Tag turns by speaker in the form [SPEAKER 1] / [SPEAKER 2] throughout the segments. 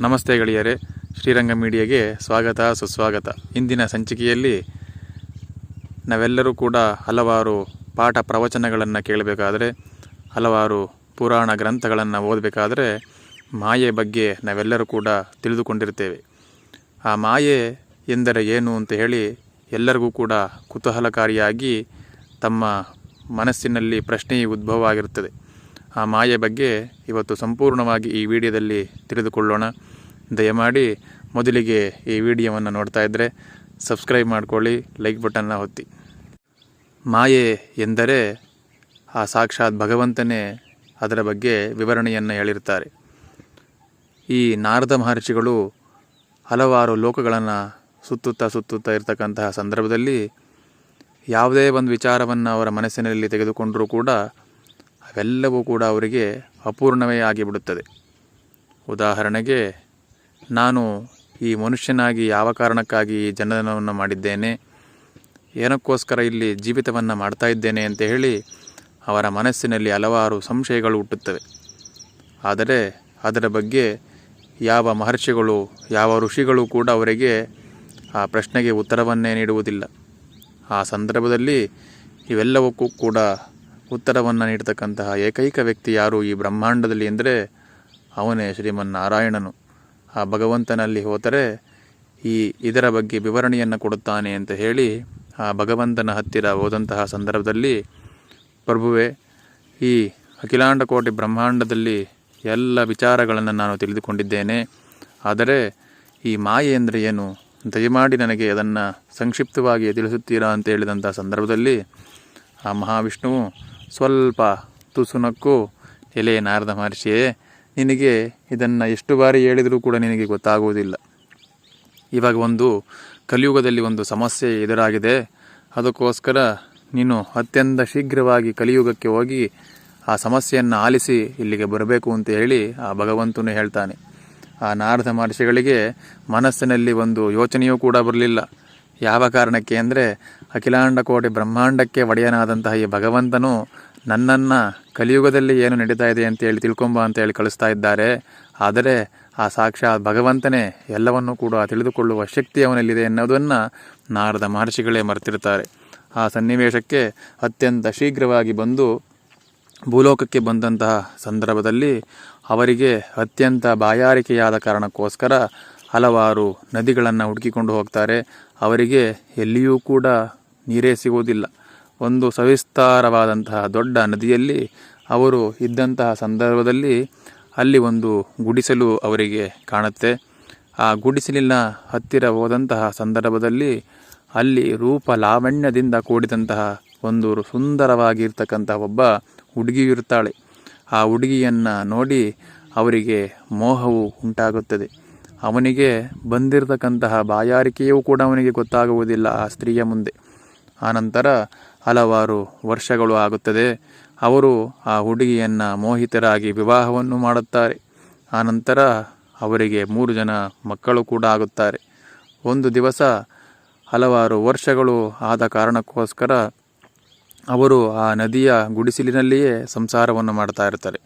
[SPEAKER 1] ನಮಸ್ತೆ ಗೆಳೆಯರೆ, ಶ್ರೀರಂಗ ಮೀಡಿಯಾಗೆ ಸ್ವಾಗತ, ಸುಸ್ವಾಗತ. ಇಂದಿನ ಸಂಚಿಕೆಯಲ್ಲಿ ನಾವೆಲ್ಲರೂ ಕೂಡ ಹಲವಾರು ಪಾಠ ಪ್ರವಚನಗಳನ್ನು ಕೇಳಬೇಕಾದರೆ, ಹಲವಾರು ಪುರಾಣ ಗ್ರಂಥಗಳನ್ನು ಓದಬೇಕಾದರೆ, ಮಾಯೆ ಬಗ್ಗೆ ನಾವೆಲ್ಲರೂ ಕೂಡ ತಿಳಿದುಕೊಂಡಿರ್ತೇವೆ. ಆ ಮಾಯೆ ಎಂದರೆ ಏನು ಅಂತ ಹೇಳಿ ಎಲ್ಲರಿಗೂ ಕೂಡ ಕುತೂಹಲಕಾರಿಯಾಗಿ ತಮ್ಮ ಮನಸ್ಸಿನಲ್ಲಿ ಪ್ರಶ್ನೆ ಉದ್ಭವ ಆಗಿರುತ್ತದೆ ಆ ಮಾಯೆ ಬಗ್ಗೆ ಇವತ್ತು ಸಂಪೂರ್ಣವಾಗಿ ಈ ವಿಡಿಯೋದಲ್ಲಿ ತಿಳಿದುಕೊಳ್ಳೋಣ. ದಯಮಾಡಿ ಮೊದಲಿಗೆ ಈ ವಿಡಿಯೋವನ್ನು ನೋಡ್ತಾ ಇದ್ದರೆ ಸಬ್ಸ್ಕ್ರೈಬ್ ಮಾಡ್ಕೊಳ್ಳಿ, ಲೈಕ್ ಬಟನ್ನ ಒತ್ತಿ. ಮಾಯೆ ಎಂದರೆ ಆ ಸಾಕ್ಷಾತ್ ಭಗವಂತನೇ ಅದರ ಬಗ್ಗೆ ವಿವರಣೆಯನ್ನು ಹೇಳಿರ್ತಾರೆ. ಈ ನಾರದ ಮಹರ್ಷಿಗಳು ಹಲವಾರು ಲೋಕಗಳನ್ನು ಸುತ್ತುತ್ತಾ ಸುತ್ತುತ್ತಾ ಇರತಕ್ಕಂತಹ ಸಂದರ್ಭದಲ್ಲಿ ಯಾವುದೇ ಒಂದು ವಿಚಾರವನ್ನು ಅವರ ಮನಸ್ಸಿನಲ್ಲಿ ತೆಗೆದುಕೊಂಡರೂ ಕೂಡ ಅವೆಲ್ಲವೂ ಕೂಡ ಅವರಿಗೆ ಅಪೂರ್ಣವೇ ಆಗಿಬಿಡುತ್ತದೆ. ಉದಾಹರಣೆಗೆ ನಾನು ಈ ಮನುಷ್ಯನಾಗಿ ಯಾವ ಕಾರಣಕ್ಕಾಗಿ ಈ ಜನನವನ್ನು ಮಾಡಿದ್ದೇನೆ? ಏನಕ್ಕೋಸ್ಕರ ಇಲ್ಲಿ ಜೀವಿತವನ್ನು ಮಾಡ್ತಾ ಇದ್ದೇನೆ ಅಂತ ಹೇಳಿ ಅವರ ಮನಸ್ಸಿನಲ್ಲಿ ಹಲವಾರು ಸಂಶಯಗಳು ಹುಟ್ಟುತ್ತವೆ. ಆದರೆ ಅದರ ಬಗ್ಗೆ ಯಾವ ಮಹರ್ಷಿಗಳು, ಯಾವ ಋಷಿಗಳು ಕೂಡ ಅವರಿಗೆ ಆ ಪ್ರಶ್ನೆಗೆ ಉತ್ತರವನ್ನೇ ನೀಡುವುದಿಲ್ಲ. ಆ ಸಂದರ್ಭದಲ್ಲಿ ಇವೆಲ್ಲವಕ್ಕೂ ಕೂಡ ಉತ್ತರವನ್ನು ನೀಡತಕ್ಕಂತಹ ಏಕೈಕ ವ್ಯಕ್ತಿ ಯಾರು ಈ ಬ್ರಹ್ಮಾಂಡದಲ್ಲಿ ಅಂದರೆ ಅವನೇ ಶ್ರೀಮನ್ನಾರಾಯಣನು. ಆ ಭಗವಂತನಲ್ಲಿ ಹೋದರೆ ಈ ಇದರ ಬಗ್ಗೆ ವಿವರಣೆಯನ್ನು ಕೊಡುತ್ತಾನೆ ಅಂತ ಹೇಳಿ ಆ ಭಗವಂತನ ಹತ್ತಿರ ಹೋದಂತಹ ಸಂದರ್ಭದಲ್ಲಿ ಪ್ರಭುವೆ, ಈ ಅಖಿಲಾಂಡ ಕೋಟಿ ಬ್ರಹ್ಮಾಂಡದಲ್ಲಿ ಎಲ್ಲ ವಿಚಾರಗಳನ್ನು ನಾನು ತಿಳಿದುಕೊಂಡಿದ್ದೇನೆ. ಆದರೆ ಈ ಮಾಯೆ ಅಂದರೆ ಏನು? ದಯಮಾಡಿ ನನಗೆ ಅದನ್ನು ಸಂಕ್ಷಿಪ್ತವಾಗಿ ತಿಳಿಸುತ್ತೀರಾ ಅಂತ ಹೇಳಿದಂಥ ಸಂದರ್ಭದಲ್ಲಿ ಆ ಮಹಾವಿಷ್ಣುವು ಸ್ವಲ್ಪ ತುಸುನಕ್ಕೂ ಎಲೆ ನಾರದ ಮಹರ್ಷಿಯೇ ನಿನಗೆ ಇದನ್ನು ಎಷ್ಟು ಬಾರಿ ಹೇಳಿದರೂ ಕೂಡ ನಿನಗೆ ಗೊತ್ತಾಗುವುದಿಲ್ಲ. ಇವಾಗ ಒಂದು ಕಲಿಯುಗದಲ್ಲಿ ಒಂದು ಸಮಸ್ಯೆ ಎದುರಾಗಿದೆ. ಅದಕ್ಕೋಸ್ಕರ ನೀನು ಅತ್ಯಂತ ಶೀಘ್ರವಾಗಿ ಕಲಿಯುಗಕ್ಕೆ ಹೋಗಿ ಆ ಸಮಸ್ಯೆಯನ್ನು ಆಲಿಸಿ ಇಲ್ಲಿಗೆ ಬರಬೇಕು ಅಂತ ಹೇಳಿ ಆ ಭಗವಂತನು ಹೇಳ್ತಾನೆ. ಆ ನಾರದ ಮಹರ್ಷಿಗಳಿಗೆ ಮನಸ್ಸಿನಲ್ಲಿ ಒಂದು ಯೋಚನೆಯೂ ಕೂಡ ಬರಲಿಲ್ಲ. ಯಾವ ಕಾರಣಕ್ಕೆ ಅಂದರೆ ಅಖಿಲಾಂಡ ಕೋಟೆ ಬ್ರಹ್ಮಾಂಡಕ್ಕೆ ಒಡೆಯನಾದಂತಹ ಈ ಭಗವಂತನು ನನ್ನನ್ನು ಕಲಿಯುಗದಲ್ಲಿ ಏನು ನಡೀತಾ ಇದೆ ಅಂತೇಳಿ ತಿಳ್ಕೊಂಬ ಅಂತೇಳಿ ಕಳಿಸ್ತಾ ಇದ್ದಾರೆ. ಆದರೆ ಆ ಸಾಕ್ಷಾತ್ ಭಗವಂತನೇ ಎಲ್ಲವನ್ನೂ ಕೂಡ ತಿಳಿದುಕೊಳ್ಳುವ ಶಕ್ತಿ ಅವನಲ್ಲಿದೆ ಎನ್ನುವುದನ್ನು ನಾರದ ಮಹರ್ಷಿಗಳೇ ಮರೆತಿರ್ತಾರೆ. ಆ ಸನ್ನಿವೇಶಕ್ಕೆ ಅತ್ಯಂತ ಶೀಘ್ರವಾಗಿ ಬಂದು ಭೂಲೋಕಕ್ಕೆ ಬಂದಂತಹ ಸಂದರ್ಭದಲ್ಲಿ ಅವರಿಗೆ ಅತ್ಯಂತ ಬಾಯಾರಿಕೆಯಾದ ಕಾರಣಕ್ಕೋಸ್ಕರ ಹಲವಾರು ನದಿಗಳನ್ನು ಹುಡುಕಿಕೊಂಡು ಹೋಗ್ತಾರೆ. ಅವರಿಗೆ ಎಲ್ಲಿಯೂ ಕೂಡ ನೀರೇ ಸಿಗುವುದಿಲ್ಲ. ಒಂದು ಸವಿಸ್ತಾರವಾದಂತಹ ದೊಡ್ಡ ನದಿಯಲ್ಲಿ ಅವರು ಇದ್ದಂತಹ ಸಂದರ್ಭದಲ್ಲಿ ಅಲ್ಲಿ ಒಂದು ಗುಡಿಸಲು ಅವರಿಗೆ ಕಾಣುತ್ತೆ. ಆ ಗುಡಿಸಲಿನ ಹತ್ತಿರ ಹೋದಂತಹ ಸಂದರ್ಭದಲ್ಲಿ ಅಲ್ಲಿ ರೂಪ ಲಾವಣ್ಯದಿಂದ ಕೂಡಿದಂತಹ ಒಂದು ಸುಂದರವಾಗಿರ್ತಕ್ಕಂತಹ ಒಬ್ಬ ಹುಡುಗಿ ಇರ್ತಾಳೆ. ಆ ಹುಡುಗಿಯನ್ನು ನೋಡಿ ಅವರಿಗೆ ಮೋಹವು ಉಂಟಾಗುತ್ತದೆ. ಅವನಿಗೆ ಬಂದಿರತಕ್ಕಂತಹ ಬಾಯಾರಿಕೆಯೂ ಕೂಡ ಅವನಿಗೆ ಗೊತ್ತಾಗುವುದಿಲ್ಲ ಆ ಸ್ತ್ರೀಯ ಮುಂದೆ. ಆನಂತರ ಹಲವಾರು ವರ್ಷಗಳು ಆಗುತ್ತದೆ. ಅವರು ಆ ಹುಡುಗಿಯನ್ನು ಮೋಹಿತರಾಗಿ ವಿವಾಹವನ್ನು ಮಾಡುತ್ತಾರೆ. ಆನಂತರ ಅವರಿಗೆ ಮೂರು ಜನ ಮಕ್ಕಳು ಕೂಡ ಆಗುತ್ತಾರೆ. ಒಂದು ದಿವಸ ಹಲವಾರು ವರ್ಷಗಳು ಆದ ಕಾರಣಕ್ಕೋಸ್ಕರ ಅವರು ಆ ನದಿಯ ಗುಡಿಸಿಲಿನಲ್ಲಿಯೇ ಸಂಸಾರವನ್ನು ಮಾಡ್ತಾ ಇರ್ತಾರೆ.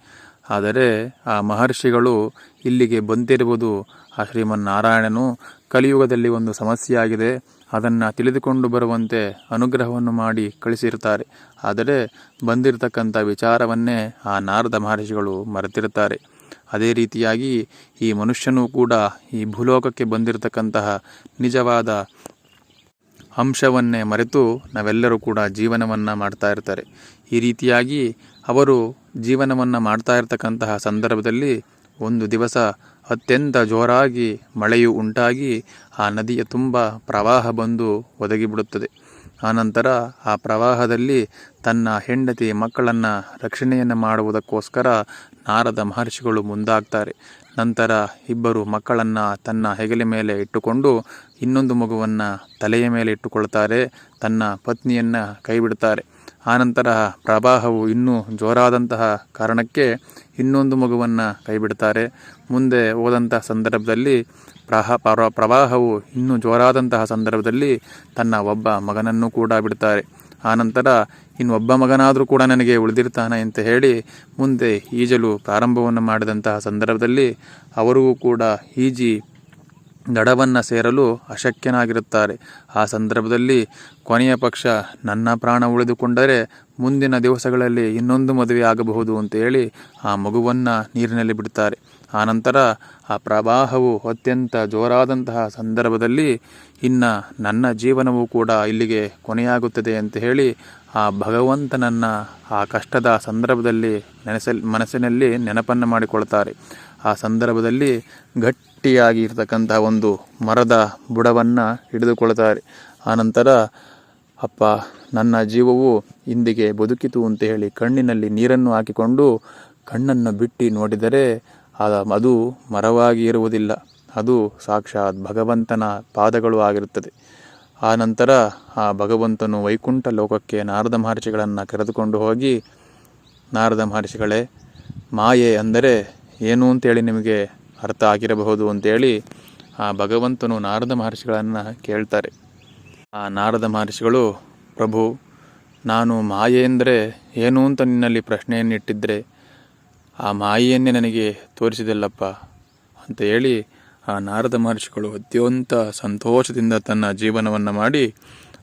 [SPEAKER 1] ಆದರೆ ಆ ಮಹರ್ಷಿಗಳು ಇಲ್ಲಿಗೆ ಬಂದಿರುವುದು ಆ ಶ್ರೀಮನ್ನಾರಾಯಣನು ಕಲಿಯುಗದಲ್ಲಿ ಒಂದು ಸಮಸ್ಯೆಯಾಗಿದೆ. ಅದನ್ನು ತಿಳಿದುಕೊಂಡು ಬರುವಂತೆ ಅನುಗ್ರಹವನ್ನು ಮಾಡಿ ಕಳಿಸಿರ್ತಾರೆ ಆದರೆ ಬಂದಿರತಕ್ಕಂಥ ವಿಚಾರವನ್ನೇ ಆ ನಾರದ ಮಹರ್ಷಿಗಳು ಮರೆತಿರ್ತಾರೆ ಅದೇ ರೀತಿಯಾಗಿ ಈ ಮನುಷ್ಯನೂ ಕೂಡ ಈ ಭೂಲೋಕಕ್ಕೆ ಬಂದಿರತಕ್ಕಂತಹ ನಿಜವಾದ ಅಂಶವನ್ನೇ ಮರೆತು ನಾವೆಲ್ಲರೂ ಕೂಡ ಜೀವನವನ್ನು ಮಾಡ್ತಾ ಇರ್ತಾರೆ. ಈ ರೀತಿಯಾಗಿ ಅವರು ಜೀವನವನ್ನು ಮಾಡ್ತಾ ಇರತಕ್ಕಂತಹ ಸಂದರ್ಭದಲ್ಲಿ ಒಂದು ದಿವಸ ಅತ್ಯಂತ ಜೋರಾಗಿ ಮಳೆಯು ಉಂಟಾಗಿ ಆ ನದಿಯ ತುಂಬ ಪ್ರವಾಹ ಬಂದು ಒದಗಿಬಿಡುತ್ತದೆ. ಆನಂತರ ಆ ಪ್ರವಾಹದಲ್ಲಿ ತನ್ನ ಹೆಂಡತಿ ಮಕ್ಕಳನ್ನು ರಕ್ಷಣೆಯನ್ನು ಮಾಡುವುದಕ್ಕೋಸ್ಕರ ನಾರದ ಮಹರ್ಷಿಗಳು ಮುಂದಾಗ್ತಾರೆ. ನಂತರ ಇಬ್ಬರು ಮಕ್ಕಳನ್ನು ತನ್ನ ಹೆಗಲ ಮೇಲೆ ಇಟ್ಟುಕೊಂಡು ಇನ್ನೊಂದು ಮಗುವನ್ನು ತಲೆಯ ಮೇಲೆ ಇಟ್ಟುಕೊಳ್ತಾರೆ. ತನ್ನ ಪತ್ನಿಯನ್ನು ಕೈಬಿಡ್ತಾರೆ. ಆನಂತರ ಪ್ರವಾಹವು ಇನ್ನೂ ಜೋರಾದಂತಹ ಕಾರಣಕ್ಕೆ ಇನ್ನೊಂದು ಮಗುವನ್ನು ಕೈಬಿಡ್ತಾರೆ. ಮುಂದೆ ಹೋದಂತಹ ಸಂದರ್ಭದಲ್ಲಿ ಪ್ರಹ ಪ್ರ ಪ್ರವಾಹವು ಇನ್ನೂ ಜೋರಾದಂತಹ ಸಂದರ್ಭದಲ್ಲಿ ತನ್ನ ಒಬ್ಬ ಮಗನನ್ನು ಕೂಡ ಬಿಡ್ತಾರೆ. ಆನಂತರ ಇನ್ನೊಬ್ಬ ಮಗನಾದರೂ ಕೂಡ ನನಗೆ ಉಳಿದಿರ್ತಾನೆ ಅಂತ ಹೇಳಿ ಮುಂದೆ ಈಜಲು ಪ್ರಾರಂಭವನ್ನು ಮಾಡಿದಂತಹ ಸಂದರ್ಭದಲ್ಲಿ ಅವರಿಗೂ ಕೂಡ ಈಜಿ ದಡವನ್ನು ಸೇರಲು ಅಶಕ್ಯನಾಗಿರುತ್ತಾರೆ. ಆ ಸಂದರ್ಭದಲ್ಲಿ ಕೊನೆಯ ಪಕ್ಷ ನನ್ನ ಪ್ರಾಣ ಉಳಿದುಕೊಂಡರೆ ಮುಂದಿನ ದಿವಸಗಳಲ್ಲಿ ಇನ್ನೊಂದು ಮದುವೆ ಆಗಬಹುದು ಅಂತ ಹೇಳಿ ಆ ಮಗುವನ್ನು ನೀರಿನಲ್ಲಿ ಬಿಡ್ತಾರೆ. ಆನಂತರ ಆ ಪ್ರವಾಹವು ಅತ್ಯಂತ ಜೋರಾದಂತಹ ಸಂದರ್ಭದಲ್ಲಿ ಇನ್ನು ನನ್ನ ಜೀವನವೂ ಕೂಡ ಇಲ್ಲಿಗೆ ಕೊನೆಯಾಗುತ್ತದೆ ಅಂತ ಹೇಳಿ ಆ ಭಗವಂತನನ್ನು ಆ ಕಷ್ಟದ ಸಂದರ್ಭದಲ್ಲಿ ನೆನೆಸಲ್ ಮನಸ್ಸಿನಲ್ಲಿ ನೆನಪನ್ನು ಮಾಡಿಕೊಳ್ತಾರೆ. ಆ ಸಂದರ್ಭದಲ್ಲಿ ಗಟ್ಟಿಯಾಗಿ ಇರತಕ್ಕಂತಹ ಒಂದು ಮರದ ಬುಡವನ್ನು ಹಿಡಿದುಕೊಳ್ತಾರೆ. ಆನಂತರ, ಅಪ್ಪ, ನನ್ನ ಜೀವವು ಇಂದಿಗೆ ಬದುಕಿತು ಅಂತ ಹೇಳಿ ಕಣ್ಣಿನಲ್ಲಿ ನೀರನ್ನು ಹಾಕಿಕೊಂಡು ಕಣ್ಣನ್ನು ಬಿಟ್ಟು ನೋಡಿದರೆ ಅದು ಮರವಾಗಿ ಇರುವುದಿಲ್ಲ. ಅದು ಸಾಕ್ಷಾತ್ ಭಗವಂತನ ಪಾದಗಳು ಆಗಿರುತ್ತದೆ. ಆನಂತರ ನಂತರ ಆ ಭಗವಂತನು ವೈಕುಂಠ ಲೋಕಕ್ಕೆ ನಾರದ ಮಹರ್ಷಿಗಳನ್ನು ಕರೆದುಕೊಂಡು ಹೋಗಿ, ನಾರದ ಮಹರ್ಷಿಗಳೇ, ಮಾಯೆ ಅಂದರೆ ಏನು? ಅಂತೇಳಿ ನಿಮಗೆ ಅರ್ಥ ಆಗಿರಬಹುದು ಅಂತೇಳಿ ಆ ಭಗವಂತನು ನಾರದ ಮಹರ್ಷಿಗಳನ್ನು ಕೇಳ್ತಾರೆ. ಆ ನಾರದ ಮಹರ್ಷಿಗಳು, ಪ್ರಭು, ನಾನು ಮಾಯೆ ಅಂದರೆ ಏನು ಅಂತ ನಿನ್ನಲ್ಲಿ ಪ್ರಶ್ನೆಯನ್ನಿಟ್ಟಿದ್ದರೆ ಆ ಮಾಯೆಯನ್ನೇ ನನಗೆ ತೋರಿಸಿದಲ್ಲಪ್ಪ ಅಂತ ಹೇಳಿ ಆ ನಾರದ ಮಹರ್ಷಿಗಳು ಅತ್ಯಂತ ಸಂತೋಷದಿಂದ ತನ್ನ ಜೀವನವನ್ನು ಮಾಡಿ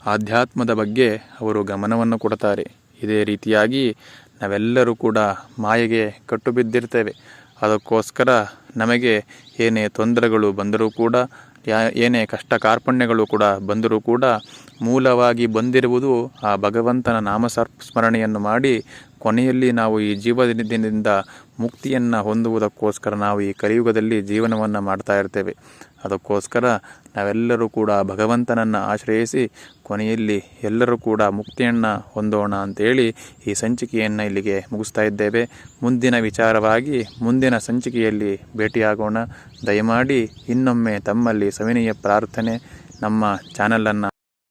[SPEAKER 1] ಆಧ್ಯಾತ್ಮದ ಬಗ್ಗೆ ಅವರು ಗಮನವನ್ನು ಕೊಡ್ತಾರೆ. ಇದೇ ರೀತಿಯಾಗಿ ನಾವೆಲ್ಲರೂ ಕೂಡ ಮಾಯೆಗೆ ಕಟ್ಟು ಬಿದ್ದಿರ್ತೇವೆ. ಅದಕ್ಕೋಸ್ಕರ ನಮಗೆ ಏನೇ ತೊಂದರೆಗಳು ಬಂದರೂ ಕೂಡ, ಯಾ, ಏನೇ ಕಷ್ಟ ಕಾರ್ಪಣ್ಯಗಳು ಕೂಡ ಬಂದರೂ ಕೂಡ, ಮೂಲವಾಗಿ ಬಂದಿರುವುದು ಆ ಭಗವಂತನ ನಾಮ ಸ್ಮರಣೆಯನ್ನು ಮಾಡಿ ಕೊನೆಯಲ್ಲಿ ನಾವು ಈ ಜೀವನದಿಂದ ಮುಕ್ತಿಯನ್ನು ಹೊಂದುವುದಕ್ಕೋಸ್ಕರ ನಾವು ಈ ಕಲಿಯುಗದಲ್ಲಿ ಜೀವನವನ್ನು ಮಾಡ್ತಾ ಇರ್ತೇವೆ. ಅದಕ್ಕೋಸ್ಕರ ನಾವೆಲ್ಲರೂ ಕೂಡ ಭಗವಂತನನ್ನು ಆಶ್ರಯಿಸಿ ಕೊನೆಯಲ್ಲಿ ಎಲ್ಲರೂ ಕೂಡ ಮುಕ್ತಿಯನ್ನು ಹೊಂದೋಣ ಅಂತೇಳಿ ಈ ಸಂಚಿಕೆಯನ್ನು ಇಲ್ಲಿಗೆ ಮುಗಿಸ್ತಾ ಇದ್ದೇವೆ. ಮುಂದಿನ ವಿಚಾರವಾಗಿ ಮುಂದಿನ ಸಂಚಿಕೆಯಲ್ಲಿ ಭೇಟಿಯಾಗೋಣ. ದಯಮಾಡಿ ಇನ್ನೊಮ್ಮೆ ತಮ್ಮಲ್ಲಿ ಸವಿನಯ ಪ್ರಾರ್ಥನೆ ನಮ್ಮ ಚಾನಲನ್ನು